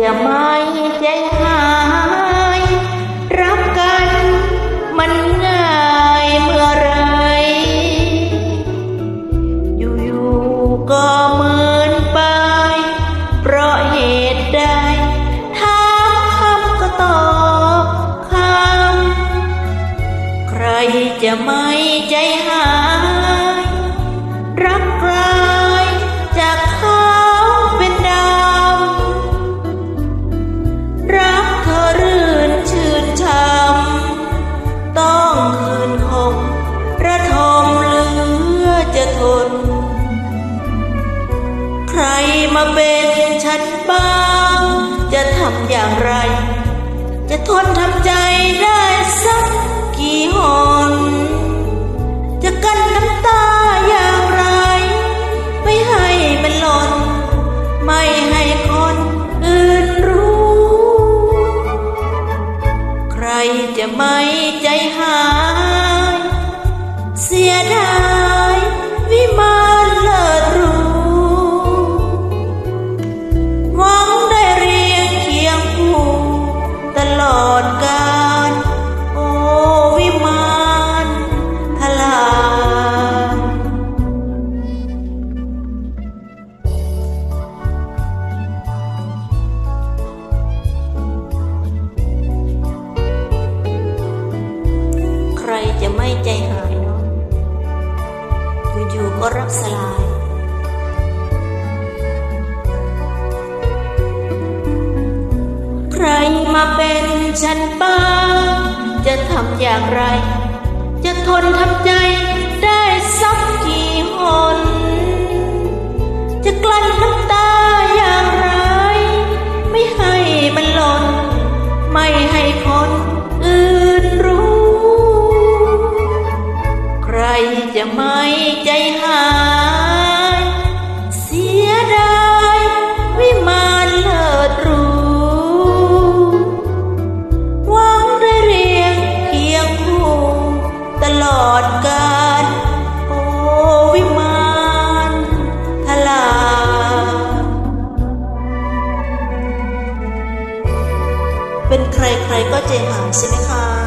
จะไม่ใจหาย รักกันมันง่ายเมื่อไร อยู่ๆก็เหมือนไป เพราะเหตุใดถามคำก็ตอบคำใครจะไม่ มาเป็นฉันบ้าง จะทำอย่างไร จะทนทำใจได้สักกี่หน จะกั้นน้ำตาอย่างไร ไม่ให้มันหล่นไม่ให้คนอื่นรู้ ใครจะไม่ใจหาย เสียดาย็รักสลายใครมาเป็นฉันบ้างจะทำอย่างไร จะทนทำใจ ใครๆก็เจหายใช่ไหมคะ